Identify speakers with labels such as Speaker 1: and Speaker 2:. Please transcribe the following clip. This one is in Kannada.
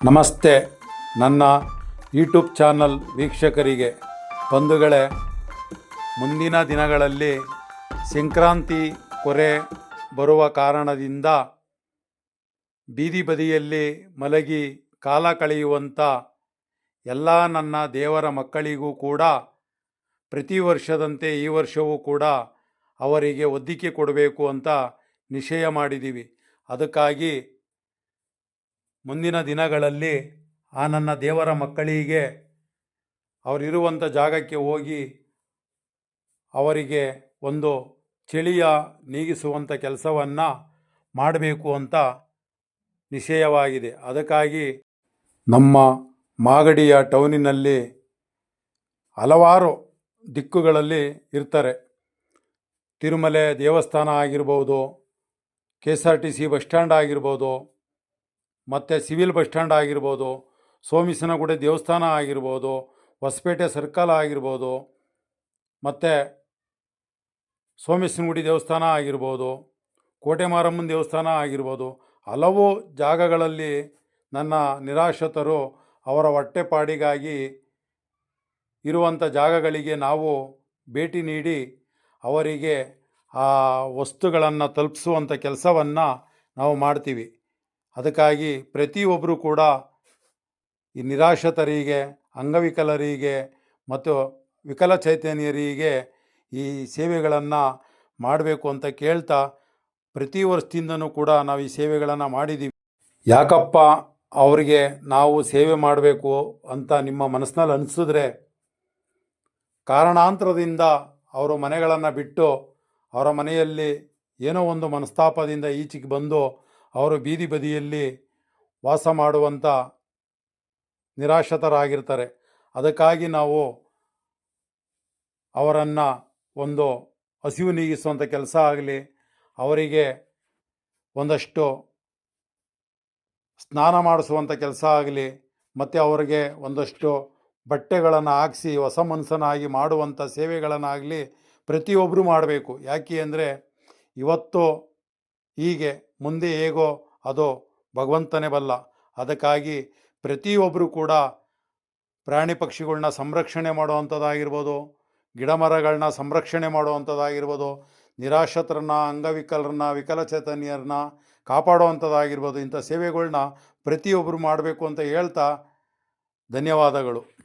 Speaker 1: ನಮಸ್ತೆ. ನನ್ನ ಯೂಟ್ಯೂಬ್ ಚಾನಲ್ ವೀಕ್ಷಕರಿಗೆ ಬಂಧುಗಳೇ, ಮುಂದಿನ ದಿನಗಳಲ್ಲಿ ಸಂಕ್ರಾಂತಿ ಕೊರೆ ಬರುವ ಕಾರಣದಿಂದ ಬೀದಿ ಬದಿಯಲ್ಲಿ ಮಲಗಿ ಕಾಲ ಕಳೆಯುವಂಥ ಎಲ್ಲ ನನ್ನ ದೇವರ ಮಕ್ಕಳಿಗೂ ಕೂಡ, ಪ್ರತಿ ವರ್ಷದಂತೆ ಈ ವರ್ಷವೂ ಕೂಡ ಅವರಿಗೆ ಒದ್ದಿಕೆ ಕೊಡಬೇಕು ಅಂತ ನಿಶ್ಚಯ ಮಾಡಿದ್ದೀವಿ. ಅದಕ್ಕಾಗಿ ಮುಂದಿನ ದಿನಗಳಲ್ಲಿ ಆ ನನ್ನ ದೇವರ ಮಕ್ಕಳಿಗೆ ಅವರಿರುವಂಥ ಜಾಗಕ್ಕೆ ಹೋಗಿ ಅವರಿಗೆ ಒಂದು ಚಳಿಯ ನೀಗಿಸುವಂಥ ಕೆಲಸವನ್ನು ಮಾಡಬೇಕು ಅಂತ ನಿಶ್ಚಯವಾಗಿದೆ. ಅದಕ್ಕಾಗಿ ನಮ್ಮ ಮಾಗಡಿಯ ಟೌನಿನಲ್ಲಿ ಹಲವಾರು ದಿಕ್ಕುಗಳಲ್ಲಿ ಇರ್ತಾರೆ. ತಿರುಮಲೆ ದೇವಸ್ಥಾನ ಆಗಿರ್ಬೋದು, K S R T C bus stand ಆಗಿರ್ಬೋದು ಮತ್ತು ಸಿವಿಲ್ ಬಸ್ ಸ್ಟ್ಯಾಂಡ್ ಆಗಿರ್ಬೋದು ಸೋಮಿಸಿನಗುಡಿ ದೇವಸ್ಥಾನ ಆಗಿರ್ಬೋದು, ಹೊಸಪೇಟೆ ಸರ್ಕಲ್ ಆಗಿರ್ಬೋದು, ಮತ್ತು ಸೋಮೇಶ್ವರಗುಡಿ ದೇವಸ್ಥಾನ ಆಗಿರ್ಬೋದು ಕೋಟೆ ಮಾರಮ್ಮನ ದೇವಸ್ಥಾನ ಆಗಿರ್ಬೋದು, ಹಲವು ಜಾಗಗಳಲ್ಲಿ ನನ್ನ ನಿರಾಶ್ರಿತರು ಅವರ ಹೊಟ್ಟೆಪಾಡಿಗಾಗಿ ಇರುವಂಥ ಜಾಗಗಳಿಗೆ ನಾವು ಭೇಟಿ ನೀಡಿ ಅವರಿಗೆ ಆ ವಸ್ತುಗಳನ್ನು ತಲುಪಿಸುವಂಥ ಕೆಲಸವನ್ನು ನಾವು ಮಾಡ್ತೀವಿ. ಅದಕ್ಕಾಗಿ ಪ್ರತಿಯೊಬ್ಬರೂ ಕೂಡ ಈ ನಿರಾಶ್ರಿತರಿಗೆ, ಅಂಗವಿಕಲರಿಗೆ ಮತ್ತು ವಿಕಲಚೈತನ್ಯರಿಗೆ ಈ ಸೇವೆಗಳನ್ನು ಮಾಡಬೇಕು ಅಂತ ಕೇಳ್ತಾ ಪ್ರತಿ ವರ್ಷದಿಂದನೂ ಕೂಡ ನಾವು ಈ ಸೇವೆಗಳನ್ನು ಮಾಡಿದ್ದೀವಿ ಯಾಕಪ್ಪ ಅವರಿಗೆ ನಾವು ಸೇವೆ ಮಾಡಬೇಕು ಅಂತ ನಿಮ್ಮ ಮನಸ್ಸಿನಲ್ಲಿ ಅನಿಸಿದ್ರೆ ಕಾರಣಾಂತರದಿಂದ ಅವರು ಮನೆಗಳನ್ನು ಬಿಟ್ಟು ಅವರ ಮನೆಯಲ್ಲಿ ಏನೋ ಒಂದು ಮನಸ್ತಾಪದಿಂದ ಈಚೆಗೆ ಬಂದು ಅವರು ಬೀದಿ ಬದಿಯಲ್ಲಿ ವಾಸ ಮಾಡುವಂಥ ನಿರಾಶ್ರಿತರಾಗಿರ್ತಾರೆ. ಅದಕ್ಕಾಗಿ ನಾವು ಅವರನ್ನು ಒಂದು ಹಸಿವು ನೀಗಿಸುವಂಥ ಕೆಲಸ ಆಗಲಿ, ಅವರಿಗೆ ಒಂದಷ್ಟು ಸ್ನಾನ ಮಾಡಿಸುವಂಥ ಕೆಲಸ ಆಗಲಿ, ಮತ್ತು ಅವರಿಗೆ ಒಂದಷ್ಟು ಬಟ್ಟೆಗಳನ್ನು ಹಾಕಿಸಿ, ಹೊಸ ಮನಸ್ಸನ್ನಾಗಿ ಮಾಡುವಂಥ ಸೇವೆಗಳನ್ನಾಗಲಿ ಪ್ರತಿಯೊಬ್ಬರು ಮಾಡಬೇಕು. ಯಾಕೆ ಅಂದರೆ ಇವತ್ತು ಹೀಗೆ ಮುಂದೆ ಹೇಗೋ ಅದು ಭಗವಂತನೇ ಬಲ್ಲ. ಅದಕ್ಕಾಗಿ ಪ್ರತಿಯೊಬ್ಬರು ಕೂಡ ಪ್ರಾಣಿ ಪಕ್ಷಿಗಳನ್ನ ಸಂರಕ್ಷಣೆ ಮಾಡುವಂಥದ್ದಾಗಿರ್ಬೋದು ಗಿಡ ಮರಗಳನ್ನ ಸಂರಕ್ಷಣೆ ಮಾಡುವಂಥದ್ದಾಗಿರ್ಬೋದು, ನಿರಾಶ್ರಿತರನ್ನ, ಅಂಗವಿಕಲರನ್ನ, ವಿಕಲಚೇತನ್ಯರನ್ನ ಕಾಪಾಡುವಂಥದ್ದಾಗಿರ್ಬೋದು ಇಂಥ ಸೇವೆಗಳನ್ನ ಪ್ರತಿಯೊಬ್ಬರು ಮಾಡಬೇಕು ಅಂತ ಹೇಳ್ತಾ ಧನ್ಯವಾದಗಳು.